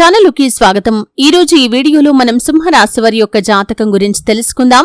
ఛానలుకి స్వాగతం. ఈ రోజు ఈ వీడియోలో మనం సింహరాశి వారి యొక్క జాతకం గురించి తెలుసుకుందాం.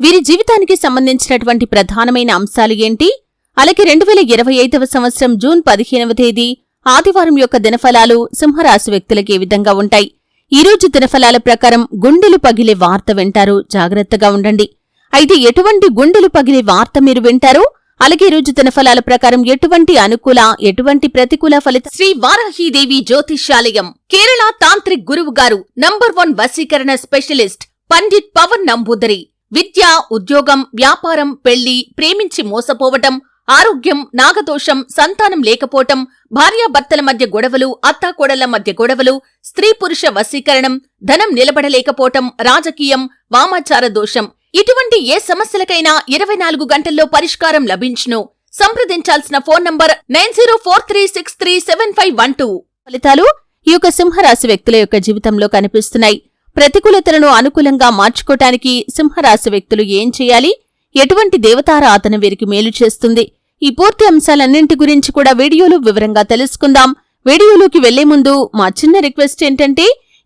వీరి జీవితానికి సంబంధించినటువంటి ప్రధానమైన అంశాలు ఏంటి? అలాగే రెండు వేల ఇరవై ఐదవ సంవత్సరం జూన్ పదిహేనవ తేదీ ఆదివారం యొక్క దినఫలాలు సింహరాశి వ్యక్తులకు ఏ విధంగా ఉంటాయి? ఈ రోజు దినఫలాల ప్రకారం గుండెలు పగిలే వార్త వింటారు. జాగ్రత్తగా ఉండండి. అయితే ఎటువంటి గుండెలు పగిలే వార్త మీరు వింటారో? అలాగే రోజు రోజు ఫలాల ప్రకారం ఎటువంటి అనుకూల ఎటువంటి ప్రతికూల ఫలిత శ్రీ వారాహీదేవి జ్యోతిష్యాలయం కేరళ తాంత్రిక్ గురువు గారు నంబర్ వన్ వశీకరణ స్పెషలిస్ట్ పండిట్ పవన్ నంబూదరి. విద్య ఉద్యోగం వ్యాపారం పెళ్ళి ప్రేమించి మోసపోవటం ఆరోగ్యం నాగదోషం సంతానం లేకపోవటం భార్యాభర్తల మధ్య గొడవలు అత్తాకోడళ్ళ మధ్య గొడవలు స్త్రీ పురుష వశీకరణం ధనం నిలబడలేకపోవటం రాజకీయం వామాచార దోషం ఇటువంటి ఏ సమస్యలకైనా ఇరవై నాలుగు గంటల్లో పరిష్కారం లభించును. సంప్రదించాల్సిన phone number nine zero four three six three seven five one two. ఫలితాలు ఈ యొక్క సింహరాశి వ్యక్తుల యొక్క జీవితంలో కనిపిస్తున్నాయి. ప్రతికూలతలను అనుకూలంగా మార్చుకోటానికి సింహరాశి వ్యక్తులు ఏం చేయాలి? ఎటువంటి దేవతారాధన వీరికి మేలు చేస్తుంది? ఈ పూర్తి అంశాలన్నింటి గురించి కూడా వీడియోలో వివరంగా తెలుసుకుందాం. వీడియోలోకి వెళ్ళే ముందు మా చిన్న రిక్వెస్ట్ ఏంటంటే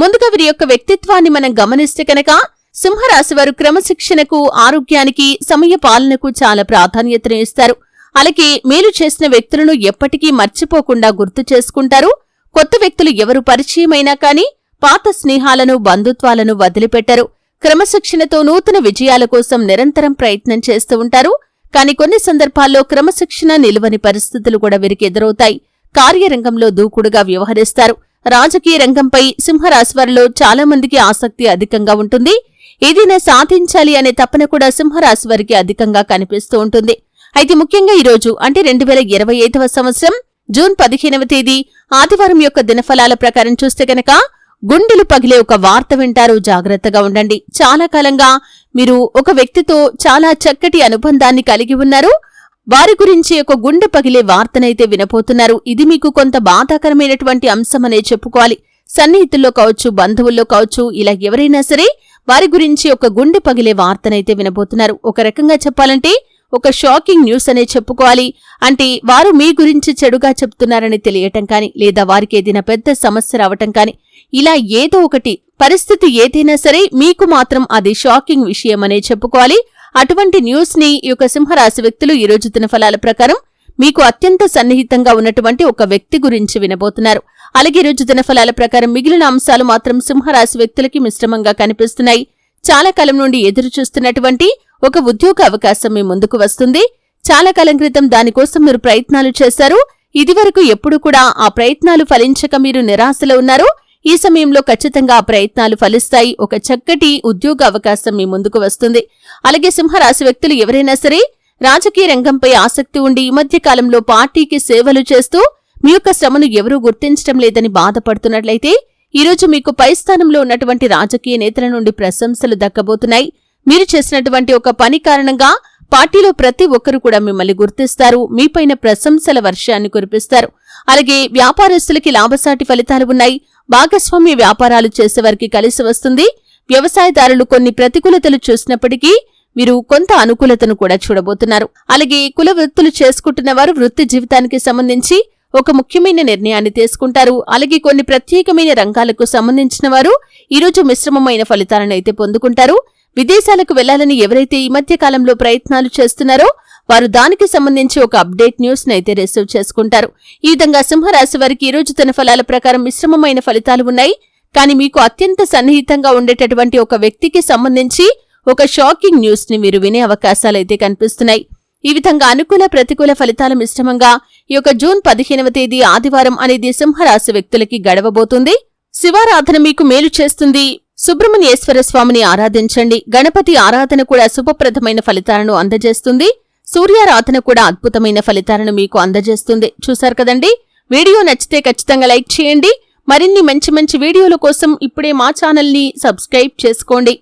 ముందుగా వీరి యొక్క వ్యక్తిత్వాన్ని మనం గమనిస్తే కనుక సింహరాశి వారు క్రమశిక్షణకు ఆరోగ్యానికి సమయ పాలనకు చాలా ప్రాధాన్యతను ఇస్తారు. అలాగే మేలు చేసిన వ్యక్తులను ఎప్పటికీ మర్చిపోకుండా గుర్తు చేసుకుంటారు. కొత్త వ్యక్తులు ఎవరు పరిచయమైనా కాని పాత స్నేహాలను బంధుత్వాలను వదిలిపెట్టరు. క్రమశిక్షణతో నూతన విజయాల కోసం నిరంతరం ప్రయత్నం చేస్తూ ఉంటారు. కానీ కొన్ని సందర్భాల్లో క్రమశిక్షణ నిలువని పరిస్థితులు కూడా వీరికి ఎదురవుతాయి. కార్యరంగంలో దూకుడుగా వ్యవహరిస్తారు. రాజకీయ రంగంపై సింహరాశివారిలో చాలా మందికి ఆసక్తి అధికంగా ఉంటుంది. ఏదైనా సాధించాలి అనే తపన కూడా సింహరాశివారికి అధికంగా కనిపిస్తూ ఉంటుంది. అయితే ముఖ్యంగా ఈ రోజు అంటే రెండు వేల ఇరవై ఐదవ సంవత్సరం జూన్ పదిహేనవ తేదీ ఆదివారం యొక్క దినఫలాల ప్రకారం చూస్తే గనక గుండెలు పగిలే ఒక వార్త వింటారు. జాగ్రత్తగా ఉండండి. చాలా కాలంగా మీరు ఒక వ్యక్తితో చాలా చక్కటి అనుబంధాన్ని కలిగి ఉన్నారు. వారి గురించి ఒక గుండె పగిలే వార్తనైతే వినపోతున్నారు. ఇది మీకు కొంత బాధాకరమైనటువంటి అంశమనే చెప్పుకోవాలి. సన్నిహితుల్లో కావచ్చు బంధువుల్లో కావచ్చు ఇలా ఎవరైనా సరే వారి గురించి ఒక గుండె పగిలే వార్తనైతే వినబోతున్నారు. ఒక రకంగా చెప్పాలంటే ఒక షాకింగ్ న్యూస్ అనే చెప్పుకోవాలి. అంటే వారు మీ గురించి చెడుగా చెప్తున్నారని తెలియటం కాని లేదా వారికి ఏదైనా పెద్ద సమస్య రావటం కాని ఇలా ఏదో ఒకటి పరిస్థితి ఏదైనా సరే మీకు మాత్రం అది షాకింగ్ విషయం అనే చెప్పుకోవాలి. అటువంటి న్యూస్ని ఈ యొక్క సింహరాశి వ్యక్తులు ఈ రోజు ఫలాల ప్రకారం మీకు అత్యంత సన్నిహితంగా ఉన్నటువంటి ఒక వ్యక్తి గురించి వినబోతున్నారు. అలాగే రోజు దినఫలాల ప్రకారం మిగిలిన అంశాలు మాత్రం సింహరాశి వ్యక్తులకి మిశ్రమంగా కనిపిస్తున్నాయి. చాలా కాలం నుండి ఎదురు చూస్తున్నటువంటి ఒక ఉద్యోగ అవకాశం మీ ముందుకు వస్తుంది. చాలా కాలం క్రితం దానికోసం మీరు ప్రయత్నాలు చేశారు. ఇదివరకు ఎప్పుడు కూడా ఆ ప్రయత్నాలు ఫలించక మీరు నిరాశలో ఉన్నారు. ఈ సమయంలో ఖచ్చితంగా ఆ ప్రయత్నాలు ఫలిస్తాయి. ఒక చక్కటి ఉద్యోగ అవకాశం మీ ముందుకు వస్తుంది. అలాగే సింహరాశి వ్యక్తులు ఎవరైనా సరే రాజకీయ రంగంపై ఆసక్తి ఉండి ఈ మధ్య కాలంలో పార్టీకి సేవలు చేస్తూ మీ యొక్క శ్రమను ఎవరూ గుర్తించడం లేదని బాధపడుతున్నట్లయితే ఈరోజు మీకు పై స్థానంలో ఉన్నటువంటి రాజకీయ నేతల నుండి ప్రశంసలు దక్కబోతున్నాయి. మీరు చేసినటువంటి ఒక పని కారణంగా పార్టీలో ప్రతి ఒక్కరు కూడా మిమ్మల్ని గుర్తిస్తారు. మీపైన ప్రశంసల వర్షాన్ని కురిపిస్తారు. అలాగే వ్యాపారస్తులకి లాభసాటి ఫలితాలు ఉన్నాయి. భాగస్వామ్య వ్యాపారాలు చేసేవారికి కలిసి వస్తుంది. వ్యవసాయదారులు కొన్ని ప్రతికూలతలు చూసినప్పటికీ మీరు కొంత అనుకూలతను కూడా చూడబోతున్నారు. అలాగే కుల వృత్తులు చేసుకుంటున్న వారు వృత్తి జీవితానికి సంబంధించి ఒక ముఖ్యమైన నిర్ణయాన్ని తీసుకుంటారు. అలాగే కొన్ని ప్రత్యేకమైన రంగాలకు సంబంధించిన వారు ఈరోజు మిశ్రమమైన ఫలితాలను అయితే పొందుకుంటారు. విదేశాలకు వెళ్ళాలని ఎవరైతే ఈ మధ్య కాలంలో ప్రయత్నాలు చేస్తున్నారో వారు దానికి సంబంధించి ఒక అప్డేట్ న్యూస్ నైతే రిసీవ్ చేసుకుంటారు. ఈ విధంగా సింహరాశి వారికి ఈ రోజు తన ఫలాల ప్రకారం మిశ్రమమైన ఫలితాలు ఉన్నాయి. కానీ మీకు అత్యంత సన్నిహితంగా ఉండేటటువంటి ఒక వ్యక్తికి సంబంధించి ఒక షాకింగ్ న్యూస్ని మీరు వినే అవకాశాలైతే కనిపిస్తున్నాయి. ఈ విధంగా అనుకూల ప్రతికూల ఫలితాల మిశ్రమంగా ఈ యొక్క జూన్ పదిహేనవ తేదీ ఆదివారం అనేది సింహరాశి వ్యక్తులకి గడవబోతుంది. శివారాధన మీకు మేలు చేస్తుంది. సుబ్రహ్మణ్యేశ్వర స్వామిని ఆరాధించండి. గణపతి ఆరాధన కూడా శుభప్రదమైన ఫలితాలను అందజేస్తుంది. సూర్యారాధన కూడా అద్భుతమైన ఫలితాలను మీకు అందజేస్తుంది. చూశారు కదండి? వీడియో నచ్చితే ఖచ్చితంగా లైక్ చేయండి. మరిన్ని మంచి మంచి వీడియోల కోసం ఇప్పుడే మా ఛానల్ని సబ్స్క్రైబ్ చేసుకోండి.